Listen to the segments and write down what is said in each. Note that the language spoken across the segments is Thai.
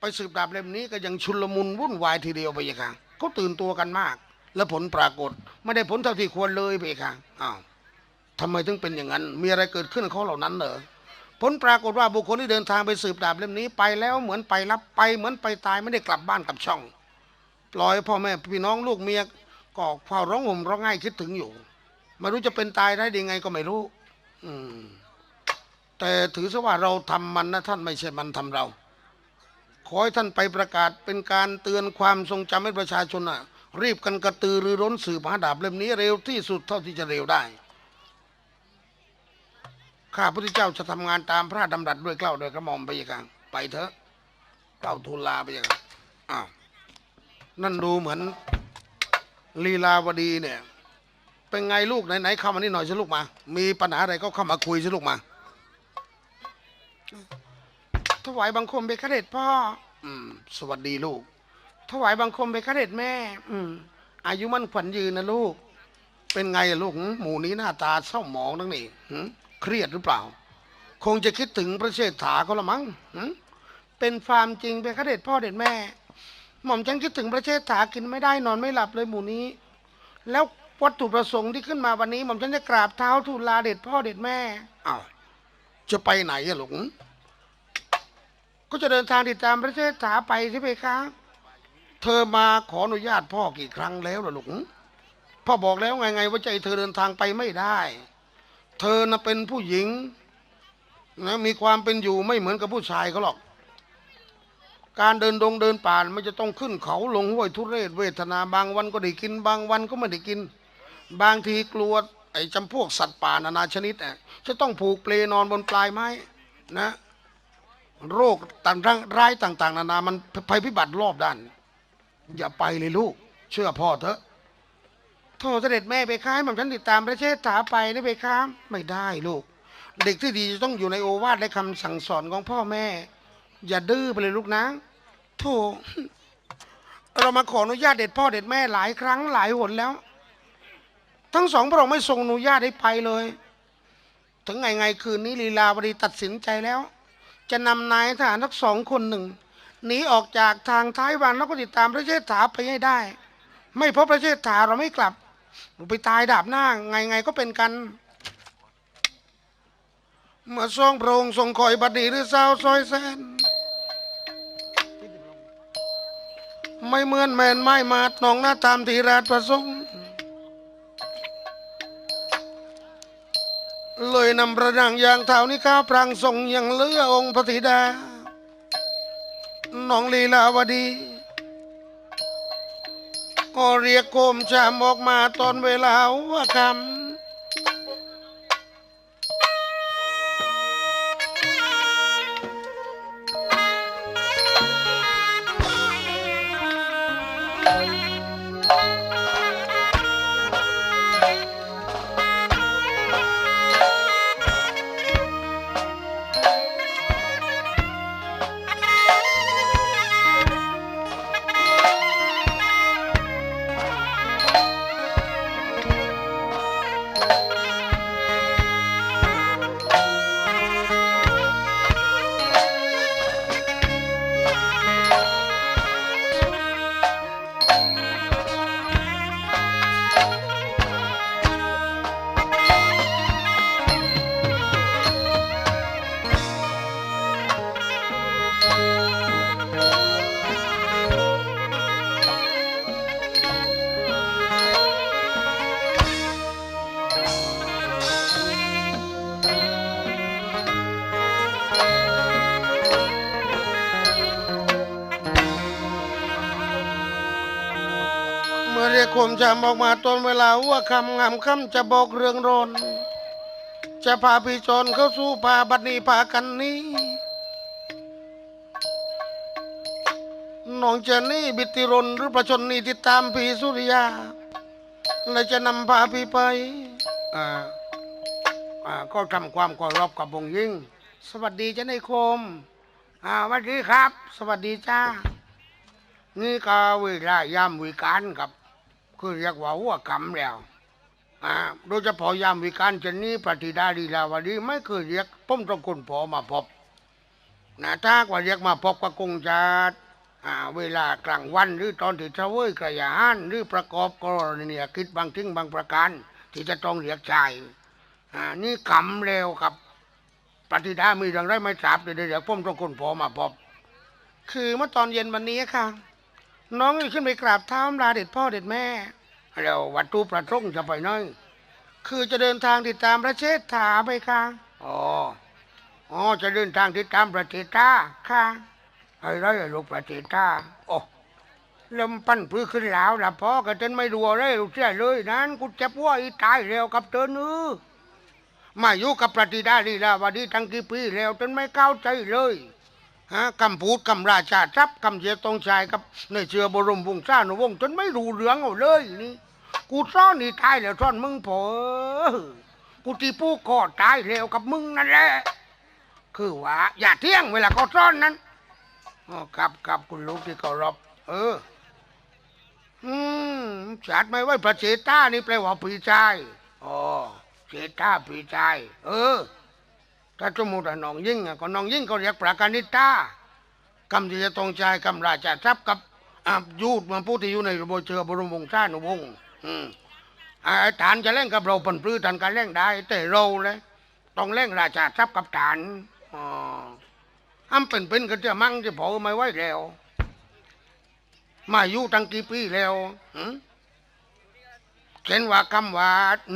ไปสืบดาบเล่มนี้ก็ยังชุลมุนวุ่นวายทีเดียวไปอีกค่ะเขาตื่นตัวกันมาก แล้วผลปรากฏไม่ได้ผลเท่าที่ควรเลยไปอีกค่ะอ้าวทำไมถึงเป็นอย่างนั้น มีอะไรเกิดขึ้นกับเขาเหล่านั้นเหรอผลปรากฏว่าบุคคลที่เดินทางไปสืบดาบเล่มนี้ไปแล้วเหมือนไปรับไปเหมือนไปตายไม่ได้กลับบ้านกลับช่องปล่อยพ่อแม่พี่น้องลูกเมียก็เฝ้าร้องห่มร้องไห้คิดถึงอยู่ไม่รู้จะเป็นตายได้ยังไงก็ไม่รู้ อืมแต่ถือซะว่าเราทำมันนะท่านไม่ใช่มันทำเรา ขอให้ท่านไปประกาศเป็นการเตือนความทรงจำให้ประชาชนอะรีบกันกระตือรือร้นสืบหาดาบเล่มนี้เร็วที่สุดเท่าที่จะเร็วได้ ข้าพระเจ้าจะทำงานตามพระดำรัสด้วยเกล้าด้วยกระหม่อมไปยังไปเถอะเกล้าทูลลาไปยังอ้าวนั่นดูเหมือนลีลาวดีเนี่ย เป็นไงลูกไหนๆเข้ามานี่หน่อยสิลูกมา มีปัญหาอะไรก็เข้ามาคุยสิลูกมา ถวายบังคมเบคเดตพ่อ อืม สวัสดีลูก ถวายบังคมเบคเดตแม่ อืม อายุมั่นขวัญยืนนะลูก เป็นไงอะลูกหึหมู่นี้หน้าตาเศร้าหมองทั้งนี้หึเครียดหรือเปล่า คงจะคิดถึงพระเชษฐาเขาละมั้งหึเป็นความจริงเบคเดตพ่อเด็ดแม่ หม่อมฉันคิดถึงพระเชษฐากินไม่ได้นอนไม่หลับเลยหมู่นี้ แล้ววัตถุประสงค์ที่ขึ้นมาวันนี้หม่อมฉันจะกราบเท้าทูลลาเด็ดพ่อเด็ดแม่อ้าวจะไปไหนอะลูกหึ ก็จะเดินทางติดตามพระเชษฐาไปใช่ไหมคะ เธอมาขออนุญาตพ่อกี่ครั้งแล้วล่ะลูกพ่อบอกแล้วไงไงว่าใจเธอเดินทางไปไม่ได้ เธอน่ะเป็นผู้หญิงนะมีความเป็นอยู่ไม่เหมือนกับผู้ชายเขาหรอก การเดินดงเดินป่านมันจะต้องขึ้นเขาลงห้วยทุเรศเวทนาบางวันก็ได้กินบางวันก็ไม่ได้กิน บางทีกลัวไอ้จำพวกสัตว์ป่านานาชนิดอะจะต้องผูกเปลนอนบนปลายไม้นะ โรคต่างๆร้ายต่าง ๆ นานา มันภัยพิบัติรอบด้าน อย่าไปเลยลูก เชื่อพ่อเถอะโทษเสด็จแม่ไปค้ายผมฉันติดตามพระเชษฐาไปนะไปค้าไม่ได้ลูก เด็กที่ดีจะต้องอยู่ในโอวาทและคำสั่งสอนของพ่อแม่ อย่าดื้อไปเลยลูกนะโธ่เรามาขออนุญาตเด็ดพ่อเด็ดแม่หลายครั้งหลายหนแล้ว ทั้งสองพระองค์ไม่ทรงอนุญาตให้ไปเลย ถึงไงไงคืนนี้ลีลาวดีตัดสินใจแล้ว จะนำนายทหารทั้งสองคนหนึ่งหนีออกจากทางท้ายวังแล้วก็ติดตามพระเชษฐาไปให้ได้ ไม่พบพระเชษฐาเราไม่กลับไปตายดาบหน้าไงไงก็เป็นกัน เมื่อทรงพระองค์ทรงคอยบัดนี้หรือเศร้าซอยแสนไม่เหมือนแมนไม่มาดนองหน้าตามทีราชประสงค์ เลยนำประดังยางเท่านี้ข้าพรางทรงยังเลือองค์พระธิดา น้องลีลาวดีก็เรียกโคมชามออกมาตอนเวลาว่าคำเมื่ เรียกโคมชามออกมาตอนเวลาว่าคำงามคำจะบอกเรื่องรน จะพาพี่จนเข้าสู่ป่าบัดนี้พากันนี้ น้องเจนี่บิติรนหรือประชนนี่ติดตามพี่สุริยา และจะนำพาพี่ไป อ่า อ่า ก็ทำความเคารพกับองยิ่ง สวัสดีเจ้าในคม อ่าสวัสดีครับ สวัสดีจ้า นี่ก็เวลายามวิการครับ คือเรียกว่าหัวกำแล้วโดยเฉพาะยามวิการเช่นนี้ปฏิดาลีลาวดีไม่เคยเรียกป้มตระกุลพอมาพบนะถ้าว่าเรียกมาพบกับกงจัดเวลากลางวันหรือตอนที่เทวยกระยานหรือประกอบกรณียกิจบางทิ้งบางประการ ที่จะต้องเรียกชายอ่านี่กำเร็วครับปฏิดามีเรื่องไรไม่ทราบเดี๋ยวเดี๋ยวผมต้องคนพอมาพบคือเมื่อตอนเย็นวันนี้ค่ะ น้องขึ้นไปกราบเท้าลาเด็ดพ่อเด็ดแม่แล้ววัตถุประสงค์จะไปไหน้อยคือจะเดินทางติดตามพระเชษฐาไปค่ะอ๋ออ๋อจะเดินทางติดตามพระเชษฐาค่ะไอ้ไรอะลูกพระเชษฐาโอ้ลมปั้นพื้นขึ้นแล้วละพ่อก็เต้นไม่รัวเลยลูกเสียเลยนั้นกูเจ็บว่าอีตายแล้วกับเธอเนื้อมาอยู่กับปฏิดาลีลาวดีตั้งกี่ปีแล้วจนไม่เข้าใจเลย ฮะคำพูดคำราชาทรัพย์คำเสียตรงชายกับในเชือบรมวงศ์ชาหนวงศ์จนไม่รู้เรื่องเอาเลยนี่กูซ่อนนี่ตายแล้วซ่อนมึงพอกูที่ผู้ก่อตายแล้วกับมึงนั่นแหละคือว่าอย่าเที่ยงเวลาเขาซ่อนนั้นอ๋อครับครับคุณลูกที่เคารพเออ อืมจัดไม่ไว้พระเจตานี่แปลว่าพี่ชายอ๋อเจตาพี่ชาย เออ ถ้าสมมติว่าน้องยิ่งอะก็น้องยิ่งก็เรียกประกันนิตากำที่จะต้องใจกำราชาทรัพย์กับอายูดมาผู้ที่อยู่ในระบบเชือบรมวงศ์ชาติวงศ์อืมไอ้ฐานจะเล่นกับเราปันปลื้ฐานการเล่นได้ แต่เราเลยต้องเล่นราชาทรัพย์กับฐานอ๋ออ้ำเป็นเป็นกันจะมั่งจะพอไม่ไหวแล้ว มาอยู่ตั้งกี่ปีแล้วหืมเช่นว่าคำว่า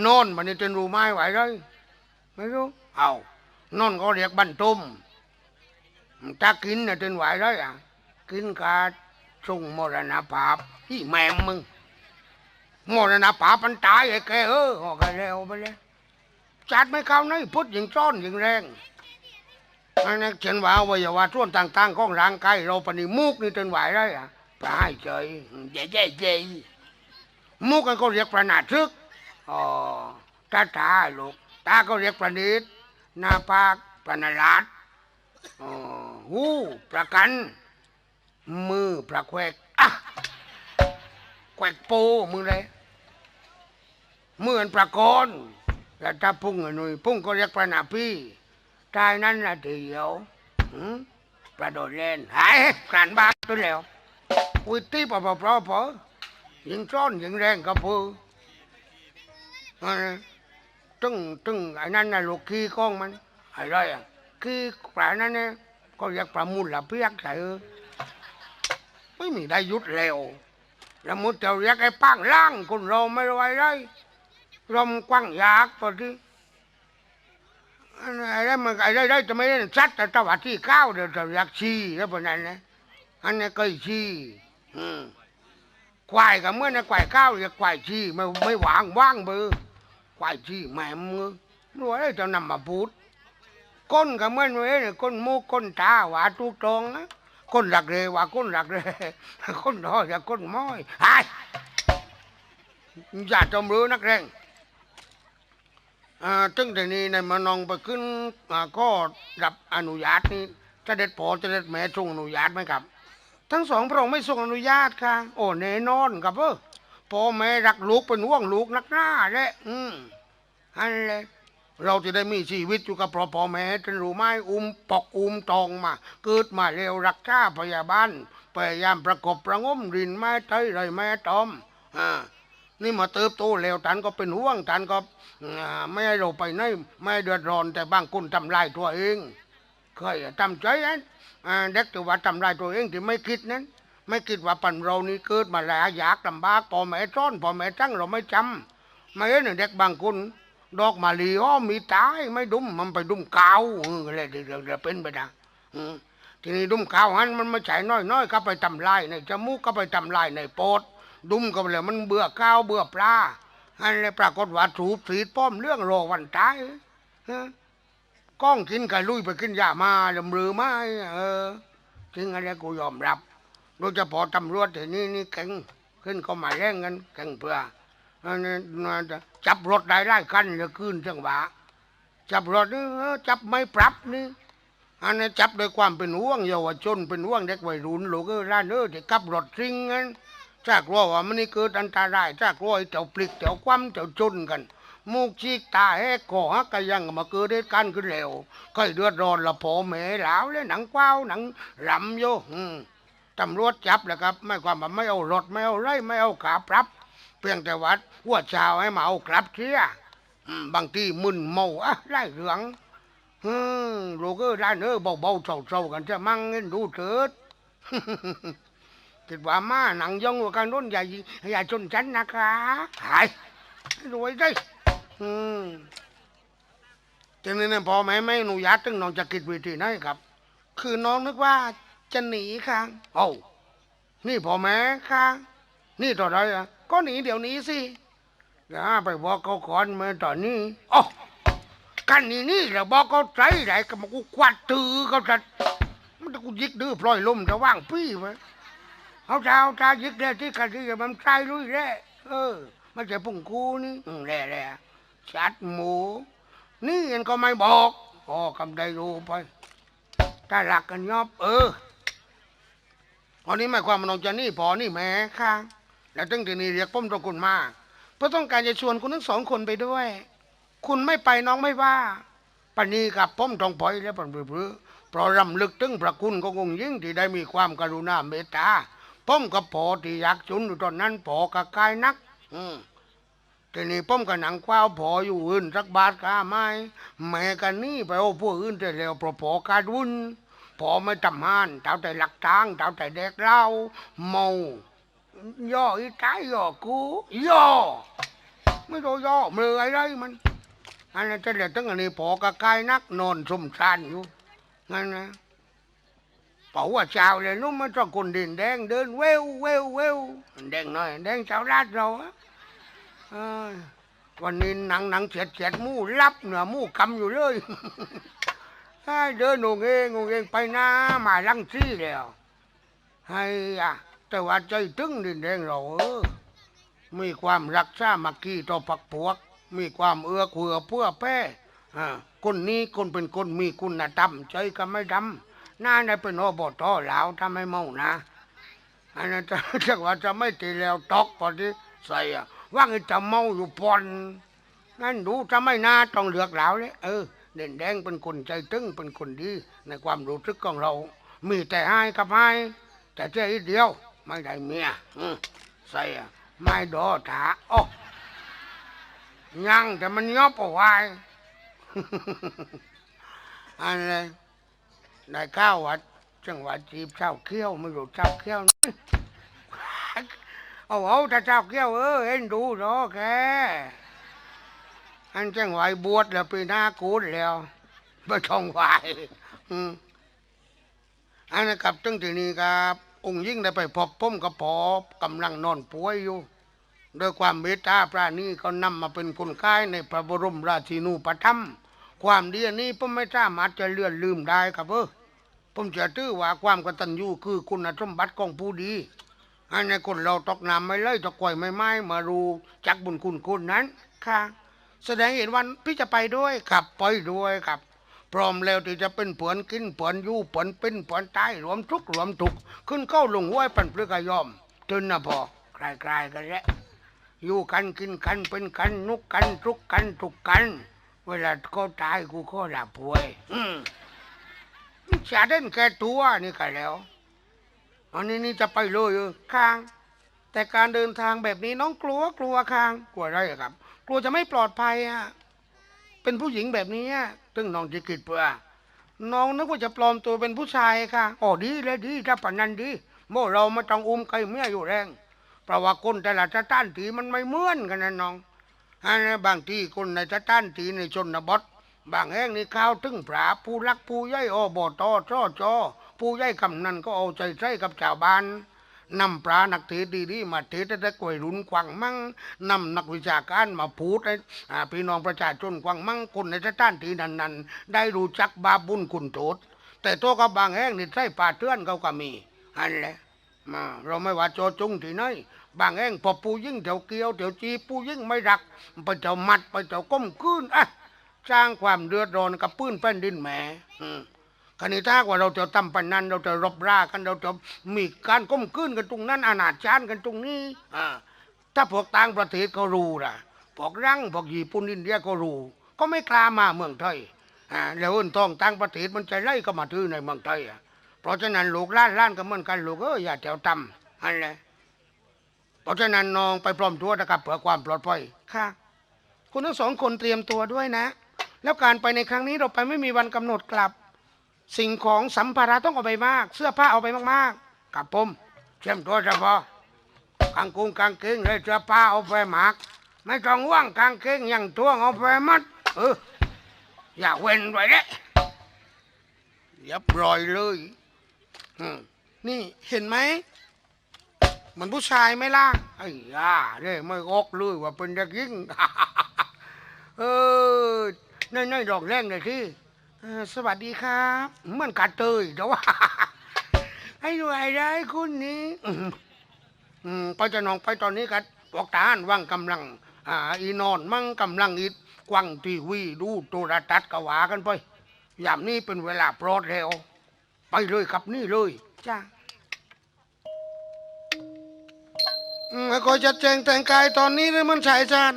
นอนมันนี่จะรู้ไหมไหวเลยไม่รู้เอา นนก็เรียกบันตุมถ้ากินเนี่ยจะไหวเลยอะกินกาส่งมรณภาพที่แม่มึงมรณภาพมันตายไอ้แกเออออกไปแล้วไปเลยจัดไม่เข้าในพุทธยิงจ้อนยิงแรงอันนี้เช่นว่าอวัยวะส่วนต่างๆของร่างกายเราปนิมุกนี่จนไหวเลยอะปลายใจเจ๊เจ๊เจ๊มุกกันก็เรียกประนาทึกอ๋อตาตาลูกตาก็เรียกประนิด หน้าปากปนลัดหูประกัน มือประแควกอะแควกโปมือเลยมืออันประกอนแล้วถ้าพุ่งอันนุยพุ่งก็เรียกประนาพี่ตายนั้นละเดียวประโดดเล่นหายกลั่นบาตัวแล้ววิตีปะปะปะปะยิงซ้อนยิงแรงกับพือ ตึงตึงไอ้นั่นน่ะลูกขี้ก้องมันไอ้ไรอะขี้ปลานั่นเนี่ยก็เรียกปลามุนละเพียกใส่เออไม่มีได้ยุดเร็วแล้วมุดจะเรียกไอ้ป้างล่างคนเราไม่ไหวไรลมกว้างยากตัวที่อันนั้ไอ้ไรมันไอ้ไรไรจะไม่ได้ชัดแต่ตวันที่เก้าเดี๋ยวจะเรียกชีแล้วพวกนั้นนะอันนี้ก็ชีอืมควายกับเมื่อนะควายข้าวเรียกควายชี้ไม่ไม่วางว่างเบอร์ ควายชี้แม่มือรู้ว่าจะนำมาพูดก้นกับเมื่อเว้ยเนี่ยก้นมูกก้นตาหวาทุกตรงนะก้นหลักเลยว่าก้นหลักเลยก้นน้อยกับก้นม้อยหายอย่าจมรู้นักแรงอ่าตึงแต่นี้ในมานองไปขึ้นอ่าก็รับอนุญาตนี่เด็จพอเด็จแม่ทรงอนุญาตไหมครับ ทั้งสองพระองค์ไม่ทรงอนุญาตค่ะ โอ้แน่นอนครับเออ พ่อแม่รักลูกเป็นห่วงลูกนักหน้าแหละอืมอันแหละเราจะได้มีชีวิตอยู่กับพ่อพ่อแม่จนรู้ไหมอุ้มปอกอุ้มตองมา เกิดมาเร็วรักษาพยาบาลพยายามประกบประงมรินแม่ไทยไรแม่ตอมอ่านี่มาเติบโตแล้วท่านก็เป็นห่วงท่านก็อ่าไม่ให้เราไปไหนไม่ให้เดือดร้อนแต่บางคนทำลายตัวเองเคยทำใจนั้นอ่าเด็กที่ว่าทำลายตัวเองที่ไม่คิดนั้น ไม่คิดว่าปันเรานี่เกิดมาแล้วอยากลำบากพ่อแม่ซ้อนพ่อแม่ตั้งเราไม่จำไม่เห็นเด็กบางคนดอกมาลีอ้อมีตายไม่ดุมมันไปดุมกาวอะไรเดี๋ยวเดี๋ยวเป็นไปนะทีนี้ดุมกาวหันมันไม่ใช่น้อยน้อยๆก็ไปทำลายในจมูกก็ไปทำลายในโปอดดุมก็ไปเลยมันเบื่อข้าวเบื่อปลาอันเลยปรากฏว่าถูกสีป้อมเรื่องโรควันตายก้องกินไกับลุยไปกินยามาลำรือไม้เออจริงอะไรกูยอมรับ ยเฉพาะตำรวจที่นี่นี่เก่งขึ้นก็มาแย่งกันเก่งเพื่อจับรถได้ไล่กันเลยขึ้นจังหวะจับรถนี่จับไม่ปรับนี่อันนี้จับโดวยความเป็นห่วงเยาวชนเป็นห่วงเด็กวัยรุ่นลูกเอร้านเออที่ขับรถซิงกันจากลัวว่ามันนี่เกิดอันตรายจากลัวไอ้เจ้าปลิกเจ้าคว่ำเจ้าจนกันมูกชีกตาแหกคอหักก็ยังมาเกิดเหตุการณ์ขึ้นแล้วใครเดือดร้อนละพ่อแม่หลาวเลยหนังกว้าวหนังรำโยอืม ตำรวจจับแหละครับไม่ความว่าไม่เอารถไม่เอาไรไม่เอาขาปรับ เพียงแต่วัดหัวชาวให้มาเอากลับเชียบางทีมึนเมาอะไล่เหลืองอืมลูกเอ้ยร้านเออเบาๆเศร้าๆกันจะมั่งเงินดูเถิดคิดว่ามาหนังยองกว่ากันรุ่นใหญ่ใหญ่จนฉันนะคะหายรวยได้อืมทีนี้เนี่ยพอแม่ไม่อนุญาตตึงน้องจะกิดวิธีไหนครับ คือน้องนึกว่า จะหนีค่ะโอ้านี่พ่อแม่ค่ะ นี่ต่อไรอะก็หนีเดี๋ยวนี้สิอย่าไปบอกเขาก่อนเมื่อตอนนี้อ๋อกันนี่นี่แหละบอกเขาใจไหนก็มากูควัดตือเขาจะมันจะกูยิกดื้อพลอยลมจะว่างปี้ไว้เอาเจ้าเจ้ายิกได้ที่กันที่จะมันใจลุยแร่เออมันจะปุ่งกูนี่อืมแร่แร่ชัดหมู นี่เองก็ไม่บอกอ๋อกำได้รู้ไป ถ้ารักกันยอบเออ อันนี้หมายความว่าน้องจะนี่พอนี่แม่ค่ะ แล้วตั้งแต่นี้เรียกป้อมตระกุลมาเพราะต้องการจะชวนคุณทั้งสองคนไปด้วย คุณไม่ไปน้องไม่ว่าปานนี้กับป้อมทองปอยแล้วปันเบือเพราะรำลึกถึงพระคุณขององค์ยิ่งที่ได้มีความกรุณาเมตตาป้อมกับพอที่อยากจุนอยู่ตอนนั้นพอกะกายนัก อืมทีนี้ป้อมกับหนังกว้าวพออยู่อื่นสักบาทกาไม้แม่กันนี่ไปเอาพวกอื่นแต่แล้วเพราะพอกาดุน พอไม่ทำหานเท่าแต่หลักทางเท่าแต่เด็กเล่าเมาย่ออีตายย่อกูย่อไม่รู้ย่อเมื่ออะไรมันอันนั้นจะเด็ดตั้งอันนี้พอกระกายนักนอนสมชานอยู่งั้นนะป่าว่าเช้าเลยนุ่มมันต้องคนดินแดงเดินเววเววเววแดงหน่อยแดงเช้าลาดเราอะวันนี้หนังหนังเฉียดเฉียดมู่รับเหนือมู่คำอยู่เลย ให้เดินงงเองงงเองไปหน้ามาลังซี่แล้วให้อะแต่ว่าใจตึงดินแดงเราเออมีความรักษามักคีต่อปักพวก มีความเอื้อเผื่อเพื่อแพ้อ่าคนนี้คนเป็นคนมีคุณธรรมใจก็ไม่ดำหน้าได้เป็นอบตลาวถ้าไม่เมานะอันนั้นจะจะว่าจะไม่ตีแล้วตอกพอดีใส่อะว่าไงจะเมาอยู่ปอนงั้นดูจะไม่น่าต้องเลือกแล้วเลยเออ เด่นแดงเป็นคนใจตึงเป็นคนดีในความรู้สึกของเรา มีแต่ให้กับให้แต่เจ้าอีเดียว ไม่ได้เมียอืมใส่ไม่ดอถาโอ้ยังแต่มันยอบเอาไว้อันเลยได้ข้าววัดจังหวัดจีบเช้าเขี้ยวไม่รู้เช้าเขี้ยวเอาเอาถ้าเช้าเขี้ยวเออเห็นดูเนาะแก อันจังหวบวชแล้วปีหน้ากูดแล้วไม่ต้องไหวอันนั้นกับตั้งที่นี้ครับ องค์ยิ่งได้ไปพบพ้มกับพอกำลังนอนป่วยอยู่ด้วยความเมตตาพระนี้ก็นำมาเป็นคนค่ายในพระบรมราชินูปถัมภ์ความดีนี้ผมไม่สามารถจะเลื่อนลืมได้ครับเออผมจะถือว่าความกตัญญูคือคุณสมบัติของผู้ดีอันในคนเราตกน้ำไม่เลยตกก่อยไม่ไม้มารู้จักบุญคุณคุณนั้นค่ะ แสดงเห็นวันพี่จะไปด้วยขับไปด้วยครับ พร้อมแล้วที่จะเป็นเผือนกินเผือนอยู่เผือนเป็นเผือนตายรวมทุกรวมทุก ขึ้นเข้าลงห้วยปันเปลือกยอมจนนะพอคลายคลายๆกันแล้วอยู่กันกินกันเป็นกันนุกกันทุกกันทุกกัน เวลาเขาตายกูก็หลับป่วยอืมจะเด่นแค่ตัวนี่กันแล้วอันนี้นี่จะไปเลยเออค้าง แต่การเดินทางแบบนี้น้องกลัวกลัวค้างกลัวอะไรครับ กลัวจะไม่ปลอดภัยอะเป็นผู้หญิงแบบนี้ตึงน้องจะกิดเปล่าน้องนึกว่าจะปลอมตัวเป็นผู้ชายค่ะอ๋อดีเลยดีถ้าปนันดีโม่เราไม่ต้องอุ้มใครเมียอยู่แรงเพราะว่าคนแต่ละสถานที่มันไม่เหมือนกันนะน้องอันบางที่คนในสถานที่ในชนบทบางแห่งนี่ข้าวถึงปลาผู้รักผู้ใหญ่อบตจ้อจอผู้ใหญ่กำนันก็เอาใจใส่กับชาวบ้าน นำปลานักเทศดีๆมาเทศให้ได้กวยรุนกวังมั่งนำนักวิชาการมาพูดให้พี่น้องประชาชนกวังมั่งคนในสถานที่นั้นๆ ได้รู้จักบาบุญคุณโทษแต่ตัวกับบางแห่งนี่ใช่ป่าเทือนเขาก็มีอันแหละมาเราไม่ว่าโจจุงที่ไหนบางแห่งพอปูยิ่งเถียวเกียวเถียวจีปูยิ่งไม่รักไปเถียวมัดไปเถียวก้มคืนอะสร้างความเดือดร้อนกับปื้นแผ่นดินแหมอืม คณิถ้าว่าเราจะทำปนนั้นเราจะรบรากันเราจะมีการก้มขึ้นกันตรงนั้นอนาจารกันตรงนี้อ่าถ้าพวกต่างประเทศเขารู้ล่ะพวกรังพวกญี่ปุ่นอินเดียก็รู้ ก็ไม่กล้ามาเมืองไทยอ่าแล้วอื่นต้องต่างประเทศมันจะไล่ก็มาทื่อในเมืองไทยอะเพราะฉะนั้นลูกล้านล้านก็เหมือนกันลูกเอออย่าแถวต่ำอันแหละเพราะฉะนั้นน้องไปพร้อมตัวนะครับเพื่อความปลอดภัยค่ะคุณทั้งสองคนเตรียมตัวด้วยนะ แล้วการไปในครั้งนี้เราไปไม่มีวันกำหนดกลับ สิ่งของสัมภาระต้องเอาไปมาก เสื้อผ้าเอาไปมากๆกับผมเตรียมตัวเฉพาะกางกุงกางเกงเลยเสื้อผ้าเอาไปมาก ไม่ต้องว่างกางเกงอย่างตัวเอาไปมัดเอออย่าเว้นไว้เลยอย่าปล่อยเลยนี่เห็นไหมเหมันผู้ชายไหมล่ะไอ้ยาเนี่ยไม่ออกเลยว่าเป็นเด็กหญิงเออน้อยๆดอกแรงเลยที่ สวัสดีครับเหมันกัดเตยแต่ว่าให้ดูไอ้ได้คุณนี้อืมอืมไปจะนองไปตอนนี้กันบอกตาอันว่างกำลังอ่าอีนอนมั่งกำลังอีกวังทีวีดูโทรทัศน์กว่ากันไปยามนี้เป็นเวลาโปรดแล้ว ไปเลยครับนี่เลยจ้าอืมก็จะแจงแต่งกายตอนนี้เลยมันชายจัน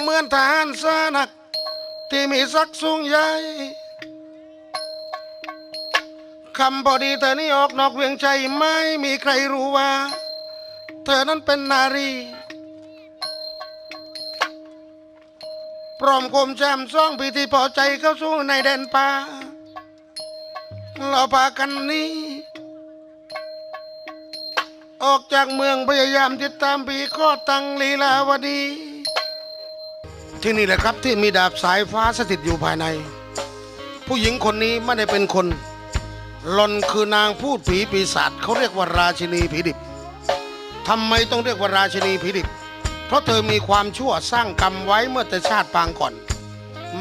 เหมือนทหารสนัก ที่มีศักสูงใหญ่คำพอดีเธอนี่ออกนอกเวียงใจไม่มีใครรู้ว่า เธอนั้นเป็นนารี พร้อมคมแชมซ่องพิธีพอใจเข้าสู่ในแดนป่าเราพากันนี้ ออกจากเมืองพยายามติดตามปีข้อตังลีลาวดี ที่นี่แหละครับที่มีดาบสายฟ้าสถิตอยู่ภายใน ผู้หญิงคนนี้ไม่ได้เป็นคนหลอนคือนางพูดผีปีศาจเขาเรียกว่าราชินีผีดิบทำไมต้องเรียกว่าราชินีผีดิบ เพราะเธอมีความชั่วสร้างกรรมไว้เมื่อแต่ชาติปางก่อน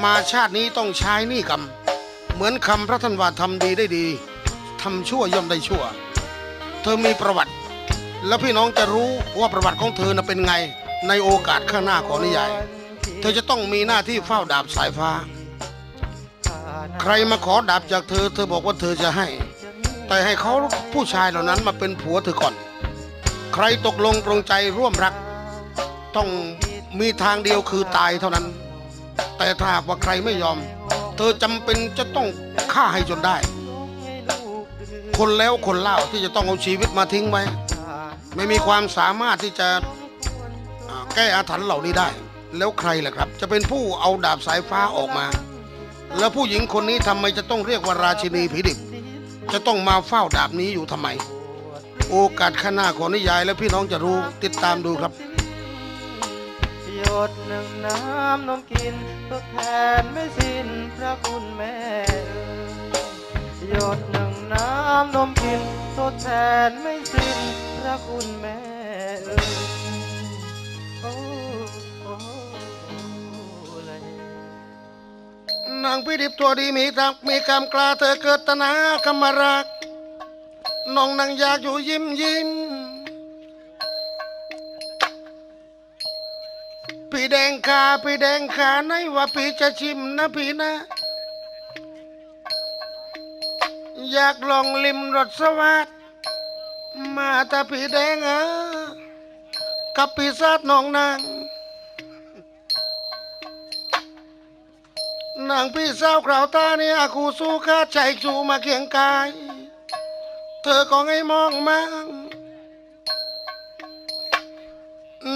มาชาตินี้ต้องใช้หนี่กรรม เหมือนคำพระท่านว่าทำดีได้ดีทำชั่วย่อมได้ชั่ว เธอมีประวัติ แล้วพี่น้องจะรู้ว่าประวัติของเธอนะเป็นไงในโอกาสข้างหน้าของนิยาย เธอจะต้องมีหน้าที่เฝ้าดาบสายฟ้า ใครมาขอดาบจากเธอ เธอบอกว่าเธอจะให้ แต่ให้เขาผู้ชายเหล่านั้นมาเป็นผัวเธอก่อน ใครตกลงปรงใจร่วมรัก ต้องมีทางเดียวคือตายเท่านั้น แต่ถ้าหากว่าใครไม่ยอม เธอจำเป็นจะต้องฆ่าให้จนได้ คนแล้วคนเล่าที่จะต้องเอาชีวิตมาทิ้งไว้ ไม่มีความสามารถที่จะอ่าแก้อาถรรพ์เหล่านี้ได้ แล้วใครล่ะครับ จะเป็นผู้เอาดาบสายฟ้าออกมา แล้วผู้หญิงคนนี้ทำไมจะต้องเรียกว่าราชินีผีดิบ จะต้องมาเฝ้าดาบนี้อยู่ทำไม โอกาสข้างหน้าของนิยายและพี่น้องจะรู้ติดตามดูครับหยดหนึ่งน้ำนมกินทดแทนไม่สิ้นพระคุณแม่เอยหยดหนึ่งน้ำนมกินทดแทนไม่สิ้นพระคุณแม่เนางพี่ดิบตัวดีมีทักมีกรรมกล้าเธอเกิดตนากรรมรักน้องนางอยากอยู่ยิ้มยิ้มพี่แดงขาพี่แดงขาไหนว่าพี่จะชิมนะพี่นะ อยากลองลิมรสสวัสดมาแต่พี่แดงเออกับพี่ซาดน้องนาง นางพี่สาวคราวตาเนี่ยคูสู้ข้าใจสู้มาเคียงกาย เธอก็ให้มองมัง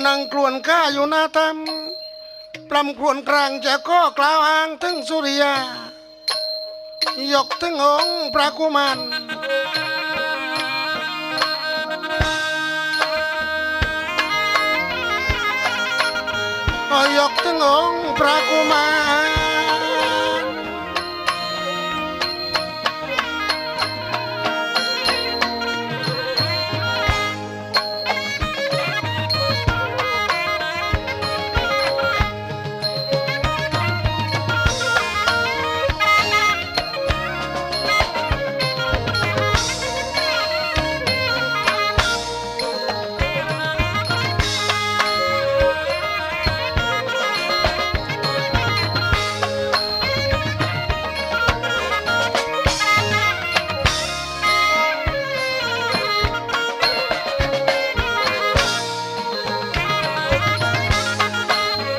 นางกลวนข้าอยู่หน้าทำปลำครวนกลางจะข้อกล่าวอ้างถึงสุริยา ยกถึงองค์พระกุมารยกถึงองค์พระกุมาร